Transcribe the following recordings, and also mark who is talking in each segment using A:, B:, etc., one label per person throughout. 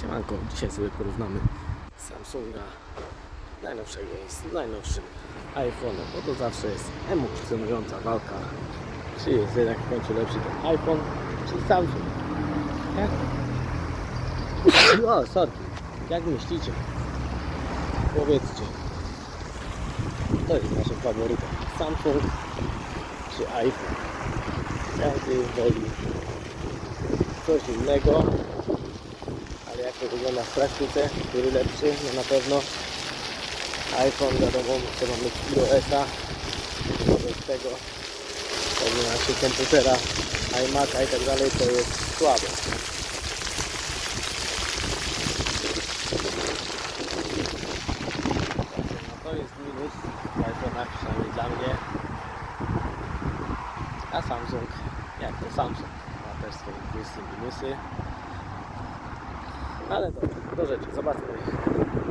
A: Siemanko, dzisiaj sobie porównamy Samsunga najnowszego z najnowszym iPhone'em, bo to zawsze jest emocjonująca walka. Czy jest jednak w końcu lepszy ten iPhone, czy Samsung? Jak? O, sorry. Jak myślicie? Powiedzcie. To jest naszym faworytem. Samsung czy iPhone? Każdy woli coś innego jak to wygląda w praktyce, który lepszy, no na pewno iPhone wiadomo, trzeba mieć iOS-a wobec tego kombinacji komputera, iMac'a i tak dalej to jest słabe. No to jest minus w iPhone'ach, przynajmniej dla mnie. A Samsung, jak to Samsung, ma też swoje plusy i minusy. Ale do, do rzeczy, zobaczmy.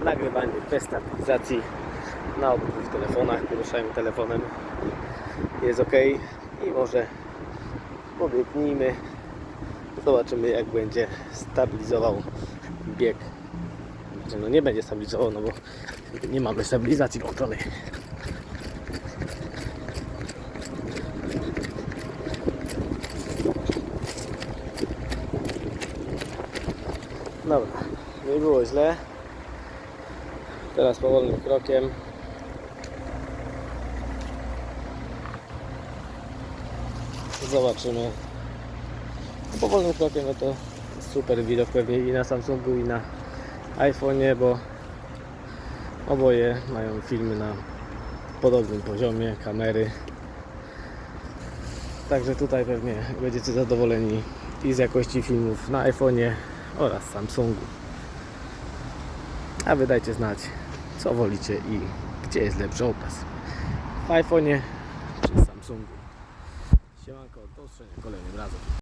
A: Nagrywanie bez stabilizacji na obydwu telefonach, poruszajmy telefonem. Jest ok i może pobiegnijmy. Zobaczymy jak będzie stabilizował bieg. Znaczy, No nie będzie stabilizował, no bo nie mamy stabilizacji włączonej. Dobra, nie było źle. Teraz powolnym krokiem. Zobaczymy. Powolnym krokiem no to super widok pewnie i na Samsungu i na iPhone'ie, bo oboje mają filmy na podobnym poziomie, kamery. Także tutaj pewnie będziecie zadowoleni i z jakości filmów na iPhone'ie oraz Samsungu. A wy dajcie znać, co wolicie i gdzie jest lepszy obraz. W iPhone'ie czy Samsungu. Siemanko, do usłyszenia kolejnym razem.